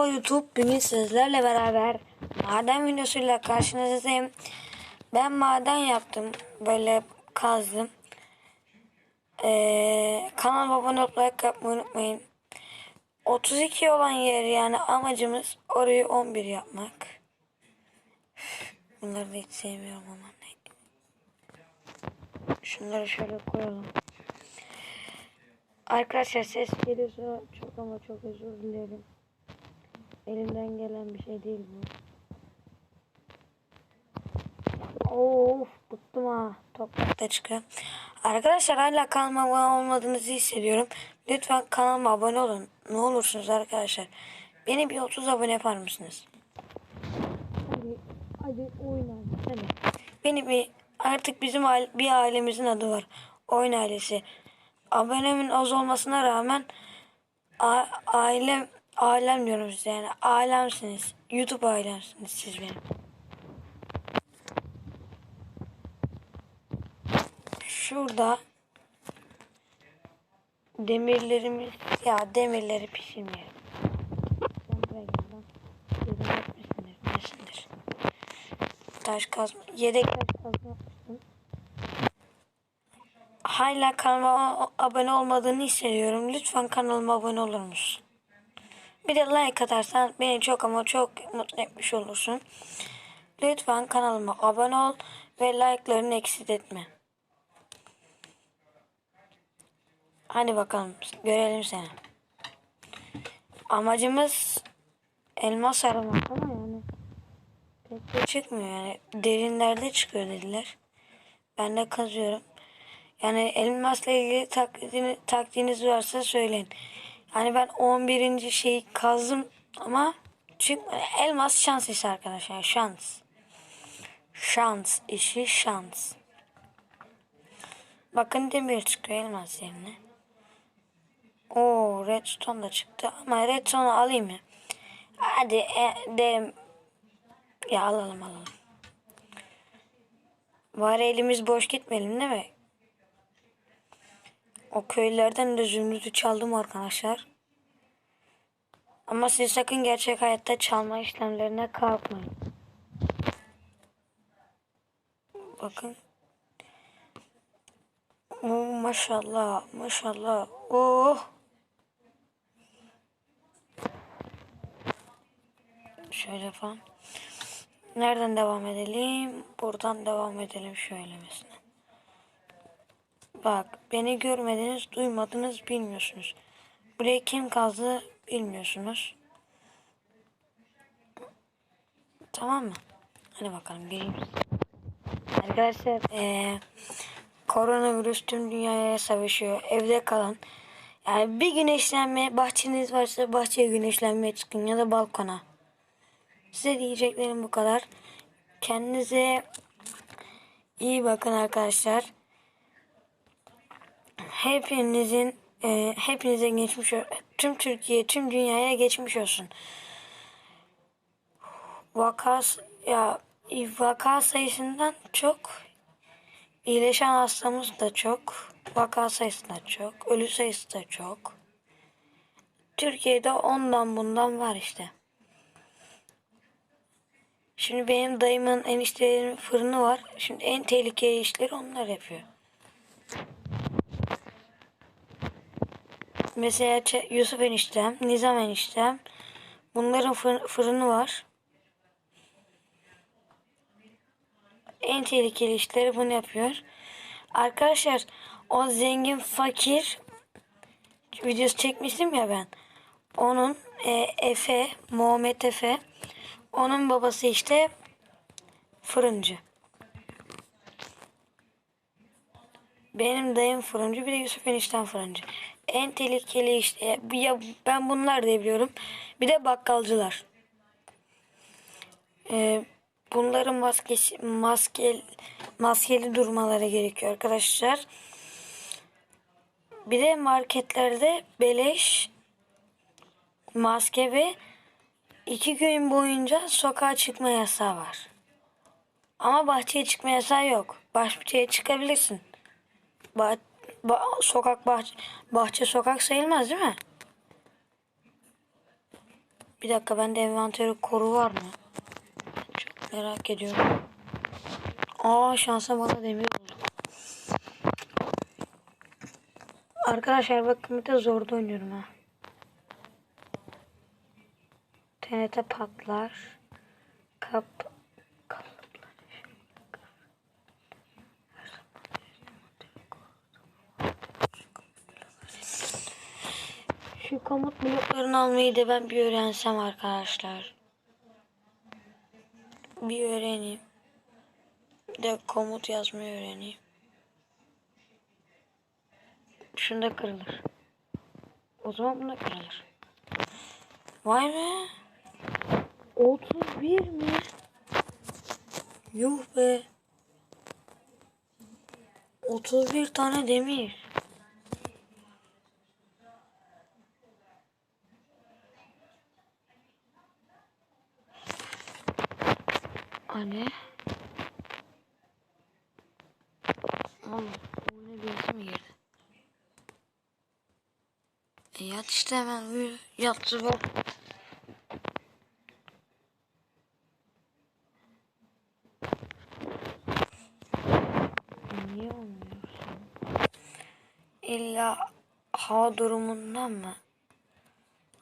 Merhaba YouTube. Bugün sizlerle beraber maden videosuyla karşınızdayım. Ben maden yaptım. Böyle kazdım. Ee, kanalıma abone olup yapmayı unutmayın. 32 olan yer yani amacımız orayı 11 yapmak. Bunları da hiç sevmiyorum ama. Şunları şöyle koyalım. Arkadaşlar ses geliyorsa çok ama çok özür dilerim. Elimden gelen bir şey değil bu. Of bıktım ha. Toprakta çıkıyor. Arkadaşlar hala kanalıma abone olmadığınızı hissediyorum. Lütfen kanalıma abone olun. Ne olursunuz arkadaşlar. Beni bir 30 abone yapar mısınız? Hadi, hadi oyna. Hadi. Beni bir artık bizim aile- bir ailemizin adı var. Oyun ailesi. Abonemin az olmasına rağmen a- ailem ailem diyorum size yani ailemsiniz. YouTube ailemsiniz siz benim. Şurada demirlerimiz ya demirleri pişirmeyelim. Taş kazma, yedek taş kazma. Hala kanalıma abone olmadığını hissediyorum. Lütfen kanalıma abone olur musun? Bir de like atarsan beni çok ama çok mutlu etmiş olursun. Lütfen kanalıma abone ol ve like'larını eksik etme. Hadi bakalım görelim seni. Amacımız elmas aramak ama yani pek de çıkmıyor yani derinlerde çıkıyor dediler. Ben de kazıyorum. Yani elmasla ilgili taktiğini, taktiğiniz varsa söyleyin. Yani ben 11. şeyi kazdım ama çıkmadı. Elmas şans işi arkadaşlar. Şans. Şans işi şans. Bakın demir çıkıyor elmas yerine. Oo redstone da çıktı ama redstone'u alayım mı? Hadi e, derim. Ya alalım alalım. Bari elimiz boş gitmeyelim değil mi? O köylerden de zümrütü çaldım arkadaşlar. Ama siz sakın gerçek hayatta çalma işlemlerine kalkmayın. Bakın. Oo, maşallah maşallah. Oh. Şöyle falan. Nereden devam edelim? Buradan devam edelim şöyle mesela. Bak beni görmediniz, duymadınız, bilmiyorsunuz. Burayı kim kazdı bilmiyorsunuz. Tamam mı? Hadi bakalım geleyim. Arkadaşlar eee koronavirüs tüm dünyaya savaşıyor. Evde kalın. Yani bir güneşlenme bahçeniz varsa bahçeye güneşlenmeye çıkın ya da balkona. Size diyeceklerim bu kadar. Kendinize iyi bakın arkadaşlar. Hepinizin e, hepinize geçmiş tüm Türkiye tüm dünyaya geçmiş olsun. Vakas ya vaka sayısından çok iyileşen hastamız da çok. Vaka sayısı da çok. Ölü sayısı da çok. Türkiye'de ondan bundan var işte. Şimdi benim dayımın eniştelerimin fırını var. Şimdi en tehlikeli işleri onlar yapıyor. Mesela Yusuf eniştem, Nizam eniştem. Bunların fır- fırını var. En tehlikeli işleri bunu yapıyor. Arkadaşlar o zengin fakir videosu çekmiştim ya ben. Onun e, Efe, Muhammed Efe. Onun babası işte fırıncı. Benim dayım fırıncı bir de Yusuf enişten fırıncı. En tehlikeli işte ya ben bunlar diye biliyorum. Bir de bakkalcılar. Ee, bunların maskesi maske maskeli durmaları gerekiyor arkadaşlar. Bir de marketlerde beleş maske ve iki gün boyunca sokağa çıkma yasağı var. Ama bahçeye çıkma yasağı yok. Bahçeye çıkabilirsin. Bah ba- sokak bahçe, bahçe sokak sayılmaz değil mi? Bir dakika bende envanteri koru var mı? Çok merak ediyorum. Aa şansa bana demir bulduk. Arkadaşlar bakın bir de zorda oynuyorum ha. TNT patlar. Kap kalıplar. Şu komut bloklarını almayı da ben bir öğrensem arkadaşlar. Bir öğreneyim. De komut yazmayı öğreneyim. Şunda kırılır. O zaman bunda kırılır. Vay be. 31 mi? Yuh be. 31 tane demir. Anne. Oğlum oyuna birisi mi girdi? E yat işte hemen uyu. Yat bak. Niye olmuyorsun? İlla hava durumundan mı?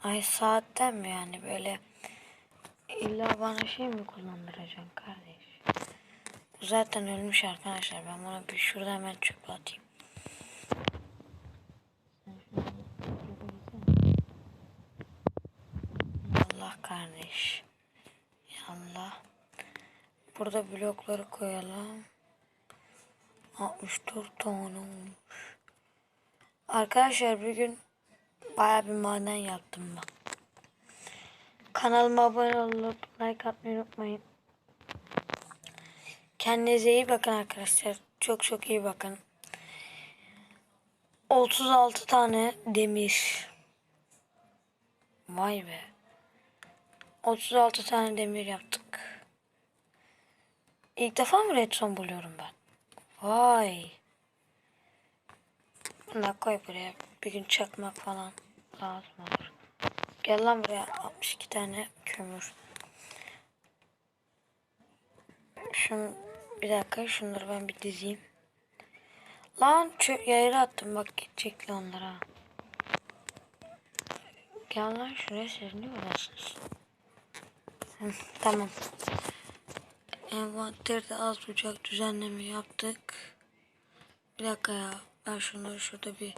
Ay saatten mi yani böyle? İlla bana şey mi kullandıracaksın kardeş? Bu zaten ölmüş arkadaşlar. Ben buna bir şurada hemen atayım. Allah kardeş. Allah. Burada blokları koyalım. 64 tane olmuş. Arkadaşlar bugün baya bir maden yaptım ben. Kanalıma abone olup like atmayı unutmayın. Kendinize iyi bakın arkadaşlar. Çok çok iyi bakın. 36 tane demir. Vay be. 36 tane demir yaptık. İlk defa mı redstone buluyorum ben? Vay. Bunu koy buraya. Bir gün çakmak falan lazım olur. Gel lan buraya 62 tane kömür. Şun bir dakika şunları ben bir dizeyim. Lan çöp yayırı attım bak gidecekler onlara. Gel lan şuraya uğraşsınız? Hı, tamam. Envanterde az bucak düzenleme yaptık. Bir dakika ya. Ben şunları şurada bir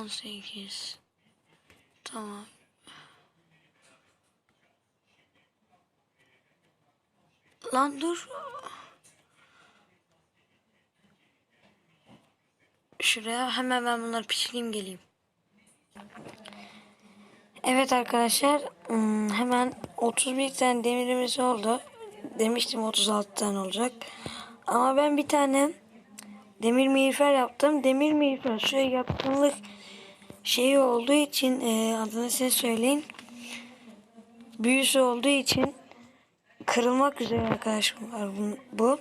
On sekiz. Tamam. Lan dur. Şuraya hemen ben bunları pişireyim geleyim. Evet arkadaşlar hmm, hemen 31 tane demirimiz oldu. Demiştim 36 tane olacak. Ama ben bir tane demir miğfer yaptım. Demir miğfer şöyle yatkınlık şeyi olduğu için e, adını size söyleyin. Büyüsü olduğu için kırılmak üzere arkadaşlar bu.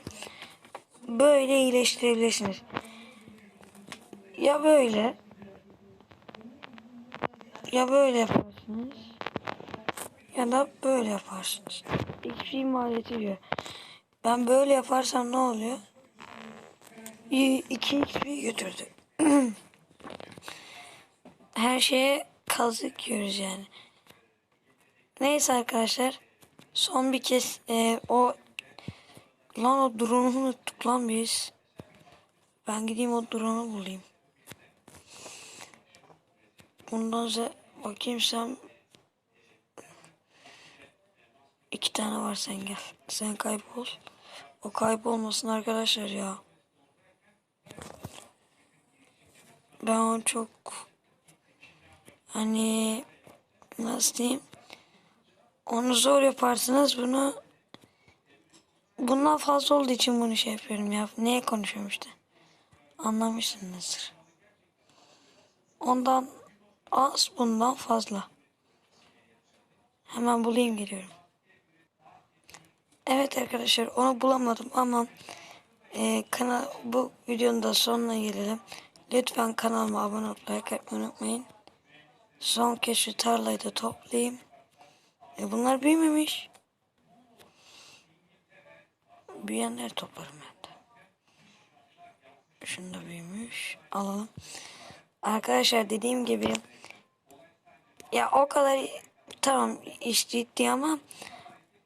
Böyle iyileştirebilirsiniz. Ya böyle ya böyle yaparsınız ya da böyle yaparsınız. XP maliyeti diyor. Ben böyle yaparsam ne oluyor? 2 XP götürdü. Her şeye kazık yiyoruz yani. Neyse arkadaşlar. Son bir kez e, o lan o drone'u unuttuk lan biz. Ben gideyim o drone'u bulayım. Bundan sonra bakayım sen iki tane var sen gel. Sen kaybol. O kaybolmasın arkadaşlar ya. Ben onu çok hani nasıl diyeyim onu zor yaparsınız bunu bundan fazla olduğu için bunu şey yapıyorum ya. Neye konuşuyorum işte. Anlamışsınızdır. Ondan az bundan fazla. Hemen bulayım geliyorum. Evet arkadaşlar onu bulamadım ama e, kanal bu videonun da sonuna gelelim. Lütfen kanalıma abone olup like unutmayın. Son kez şu tarlayı da toplayayım. E bunlar büyümemiş. Büyüyenleri toplarım ben de. Şunu da büyümüş. Alalım. Arkadaşlar dediğim gibi ya o kadar tamam iş ciddi ama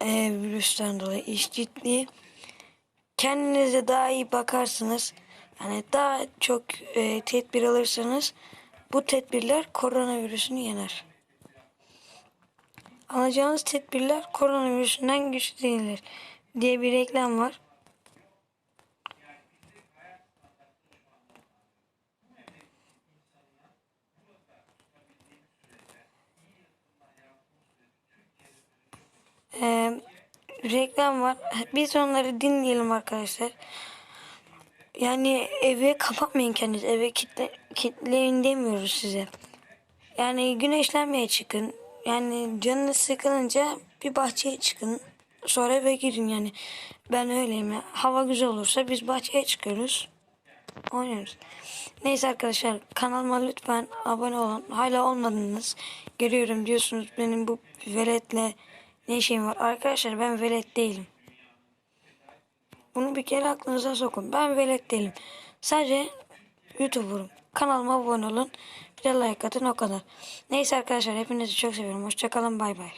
e, virüsten dolayı iş ciddi. Kendinize daha iyi bakarsınız. Yani daha çok e, tedbir alırsanız bu tedbirler koronavirüsünü yener. Alacağınız tedbirler koronavirüsünden güçlü değildir diye bir reklam var. Ee, reklam var. Biz onları dinleyelim arkadaşlar. Yani eve kapatmayın kendinizi. Eve kitle, kitleyin demiyoruz size. Yani güneşlenmeye çıkın. Yani canınız sıkılınca bir bahçeye çıkın. Sonra eve girin yani. Ben öyleyim ya. Hava güzel olursa biz bahçeye çıkıyoruz. Oynuyoruz. Neyse arkadaşlar kanalıma lütfen abone olun. Hala olmadınız. Görüyorum diyorsunuz benim bu veletle ne şeyim var. Arkadaşlar ben velet değilim. Bunu bir kere aklınıza sokun. Ben velet değilim. Sadece YouTuber'ım. Kanalıma abone olun. Bir de like atın o kadar. Neyse arkadaşlar hepinizi çok seviyorum. Hoşçakalın bay bay.